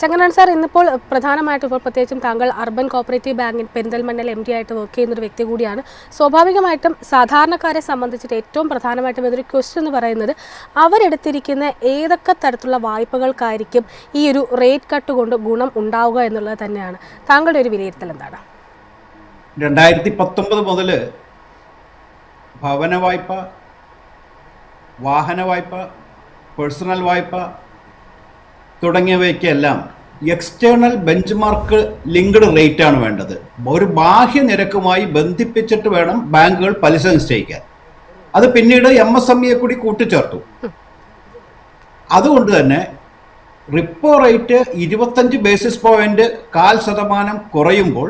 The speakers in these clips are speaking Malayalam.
ശങ്കരൻ സാർ ഇന്നിപ്പോൾ പ്രധാനമായിട്ടും ഇപ്പോൾ പ്രത്യേകിച്ചും താങ്കൾ അർബൻ കോപ്പറേറ്റീവ് ബാങ്കിൽ പെരിന്തൽമണ്ണൽ എം ഡി ആയിട്ട് വർക്ക് ചെയ്യുന്ന ഒരു വ്യക്തി കൂടിയാണ്. സ്വാഭാവികമായിട്ടും സാധാരണക്കാരെ സംബന്ധിച്ചിട്ട് ഏറ്റവും പ്രധാനമായിട്ടും ഇതൊരു ക്വസ്റ്റ്യൻ എന്ന് പറയുന്നത് അവരെടുത്തിരിക്കുന്ന ഏതൊക്കെ തരത്തിലുള്ള വായ്പകൾക്കായിരിക്കും ഈ ഒരു റേറ്റ് കട്ട് കൊണ്ട് ഗുണം ഉണ്ടാവുക എന്നുള്ളത് തന്നെയാണ്. താങ്കളുടെ ഒരു വിലയിരുത്തൽ എന്താണ്? രണ്ടായിരത്തി പത്തൊമ്പത് മുതൽ ഭവന വായ്പ വാഹന വായ്പ പേഴ്സണൽ വായ്പ തുടങ്ങിയവയ്ക്കെല്ലാം external benchmark linked rate ആണ് വേണ്ടത്. ഒരു ബാഹ്യ നിരക്കുമായി ബന്ധിപ്പിച്ചിട്ട് വേണം ബാങ്കുകൾ പലിശ നിശ്ചയിക്കാൻ. അത് പിന്നീട് എം എസ് എം ഇയെ കൂടി കൂട്ടിച്ചേർത്തു. അതുകൊണ്ട് തന്നെ റിപ്പോ റേറ്റ് ഇരുപത്തഞ്ച് ബേസിസ് പോയിന്റ് കാൽ ശതമാനം കുറയുമ്പോൾ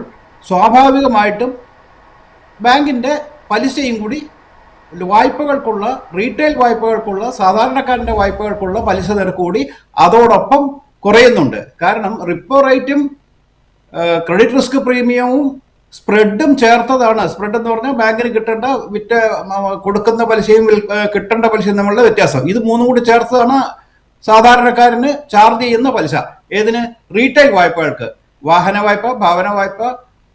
സ്വാഭാവികമായിട്ടും ബാങ്കിന്റെ പലിശയും കൂടി വായ്പകൾക്കുള്ള റീറ്റെയിൽ വായ്പകൾക്കുള്ള സാധാരണക്കാരന്റെ വായ്പകൾക്കുള്ള പലിശ നിരക്ക് കൂടി അതോടൊപ്പം കുറയുന്നുണ്ട്. കാരണം റിപ്പോ റേറ്റും ക്രെഡിറ്റ് റിസ്ക് പ്രീമിയവും സ്പ്രെഡും ചേർത്തതാണ്. സ്പ്രെഡ് എന്ന് പറഞ്ഞാൽ ബാങ്കിന് കിട്ടേണ്ട വിറ്റ കൊടുക്കുന്ന പലിശയും കിട്ടേണ്ട പലിശയും തമ്മിലുള്ള വ്യത്യാസം. ഇത് മൂന്നും കൂടി ചേർത്തതാണ് സാധാരണക്കാരന് ചാർജ് ചെയ്യുന്ന പലിശ. ഏതിന്? റീറ്റെയിൽ വായ്പകൾക്ക്. വാഹന വായ്പ ഭവന വായ്പ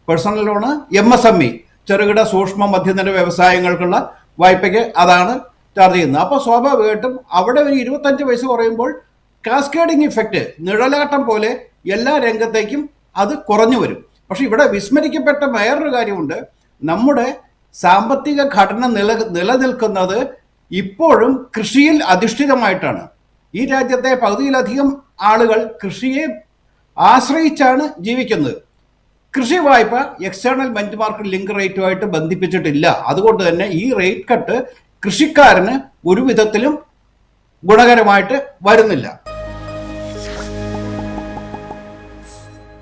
personal loan M S M E ചെറുകിട സൂക്ഷ്മ മധ്യനിര വ്യവസായങ്ങൾക്കുള്ള വായ്പയ്ക്ക് അതാണ് ചാർജ് ചെയ്യുന്നത്. അപ്പോൾ സ്വാഭാവികമായിട്ടും അവിടെ ഒരു ഇരുപത്തഞ്ച് പൈസ കുറയുമ്പോൾ കാസ്കേഡിങ് ഇഫക്റ്റ് നിഴലാട്ടം പോലെ എല്ലാ രംഗത്തേക്കും അത് കുറഞ്ഞു വരും. പക്ഷെ ഇവിടെ വിസ്മരിക്കപ്പെട്ട വേറൊരു കാര്യമുണ്ട്. നമ്മുടെ സാമ്പത്തിക ഘടന നില നിലനിൽക്കുന്നത് ഇപ്പോഴും കൃഷിയിൽ അധിഷ്ഠിതമായിട്ടാണ്. ഈ രാജ്യത്തെ പകുതിയിലധികം ആളുകൾ കൃഷിയെ ആശ്രയിച്ചാണ് ജീവിക്കുന്നത്. കൃഷി വായ്പ എക്സ്റ്റേണൽ ബെഞ്ച് മാർക്ക് ലിങ്ക് റേറ്റുമായിട്ട് ബന്ധിപ്പിച്ചിട്ടില്ല. അതുകൊണ്ട് തന്നെ ഈ റേറ്റ് കട്ട് കൃഷിക്കാരന് ഒരു വിധത്തിലും ഗുണകരമായിട്ട് വരുന്നില്ല.